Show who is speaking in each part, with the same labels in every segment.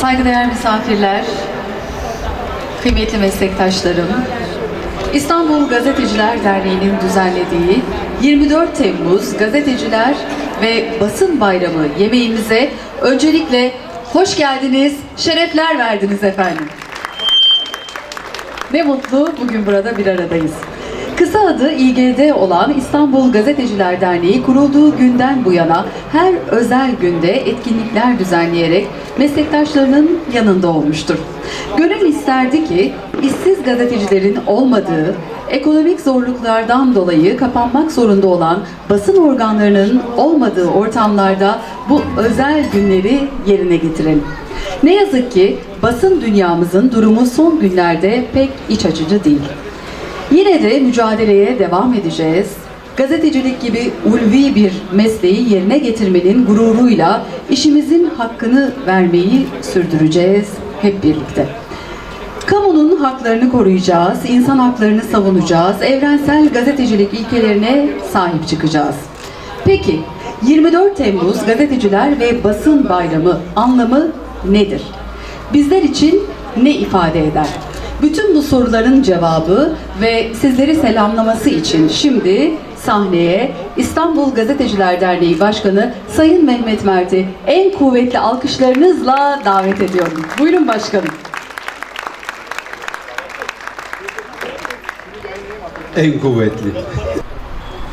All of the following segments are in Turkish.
Speaker 1: Saygıdeğer misafirler, kıymetli meslektaşlarım, İstanbul Gazeteciler Derneği'nin düzenlediği 24 Temmuz Gazeteciler ve Basın Bayramı yemeğimize öncelikle hoş geldiniz, şerefler verdiniz efendim. Ne mutlu bugün burada bir aradayız. Kısa adı İGD olan İstanbul Gazeteciler Derneği kurulduğu günden bu yana her özel günde etkinlikler düzenleyerek meslektaşlarının yanında olmuştur. Gönül isterdi ki işsiz gazetecilerin olmadığı, ekonomik zorluklardan dolayı kapanmak zorunda olan basın organlarının olmadığı ortamlarda bu özel günleri yerine getirelim. Ne yazık ki basın dünyamızın durumu son günlerde pek iç açıcı değil. Yine de mücadeleye devam edeceğiz. Gazetecilik gibi ulvi bir mesleği yerine getirmenin gururuyla işimizin hakkını vermeyi sürdüreceğiz hep birlikte. Kamunun haklarını koruyacağız, insan haklarını savunacağız, evrensel gazetecilik ilkelerine sahip çıkacağız. Peki 24 Temmuz Gazeteciler ve Basın Bayramı anlamı nedir? Bizler için ne ifade eder? Bütün bu soruların cevabı ve sizleri selamlaması için şimdi sahneye İstanbul Gazeteciler Derneği Başkanı Sayın Mehmet Mert'i en kuvvetli alkışlarınızla davet ediyorum. Buyurun başkanım.
Speaker 2: en kuvvetli.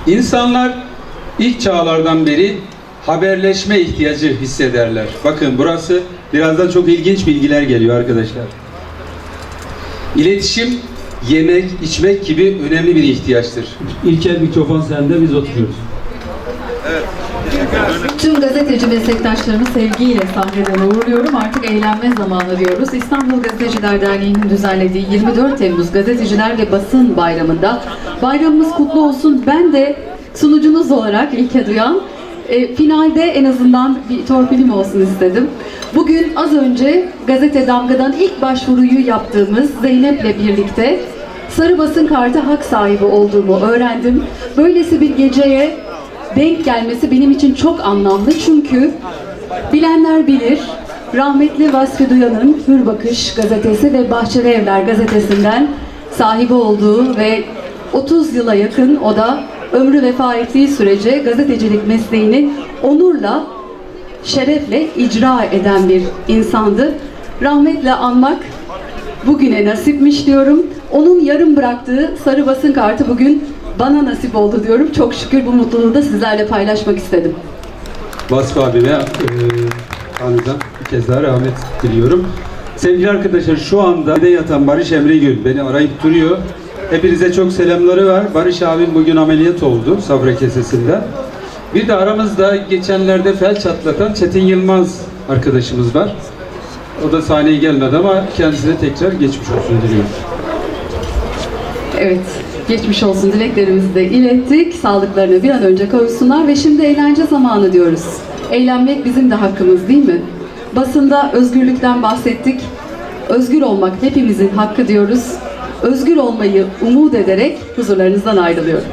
Speaker 2: İnsanlar ilk çağlardan beri haberleşme ihtiyacı hissederler. Bakın burası birazdan çok ilginç bilgiler geliyor arkadaşlar. İletişim, yemek, içmek gibi önemli bir ihtiyaçtır.
Speaker 3: İlker mikrofon sende biz oturuyoruz.
Speaker 1: Tüm gazeteci meslektaşlarımı sevgiyle sahneden uğurluyorum. Artık eğlenme zamanı diyoruz. İstanbul Gazeteciler Derneği'nin düzenlediği 24 Temmuz Gazeteciler ve Basın Bayramı'nda bayramımız kutlu olsun. Ben de sunucunuz olarak İlke Duyan e, finalde en azından bir torpilim olsun istedim. Bugün az önce Gazete Damga'dan ilk başvuruyu yaptığımız Zeynep'le birlikte sarı basın kartı hak sahibi olduğumu öğrendim. Böylesi bir geceye denk gelmesi benim için çok anlamlı çünkü bilenler bilir rahmetli Vasfi Duyan'ın Hür Bakış gazetesi ve Bahçeli Evler gazetesinden sahibi olduğu ve 30 yıla yakın o da ömrü vefa ettiği sürece gazetecilik mesleğini onurla, şerefle icra eden bir insandı. Rahmetle anmak bugüne nasipmiş diyorum. Onun yarım bıraktığı sarı basın kartı bugün bana nasip oldu diyorum. Çok şükür bu mutluluğu da sizlerle paylaşmak istedim.
Speaker 2: Vasfı abime e, anıdan bir kez daha rahmet diliyorum. Sevgili arkadaşlar şu anda de yatan Barış Emre Gül beni arayıp duruyor. Hepinize çok selamları var. Barış abim bugün ameliyat oldu safra kesesinden. Bir de aramızda geçenlerde felç atlatan Çetin Yılmaz arkadaşımız var. O da sahneye gelmedi ama kendisine tekrar geçmiş olsun diliyorum.
Speaker 1: Evet, geçmiş olsun dileklerimizi de ilettik. Sağlıklarına bir an önce kavuşsunlar ve şimdi eğlence zamanı diyoruz. Eğlenmek bizim de hakkımız değil mi? Basında özgürlükten bahsettik. Özgür olmak hepimizin hakkı diyoruz. Özgür olmayı umut ederek huzurlarınızdan ayrılıyorum.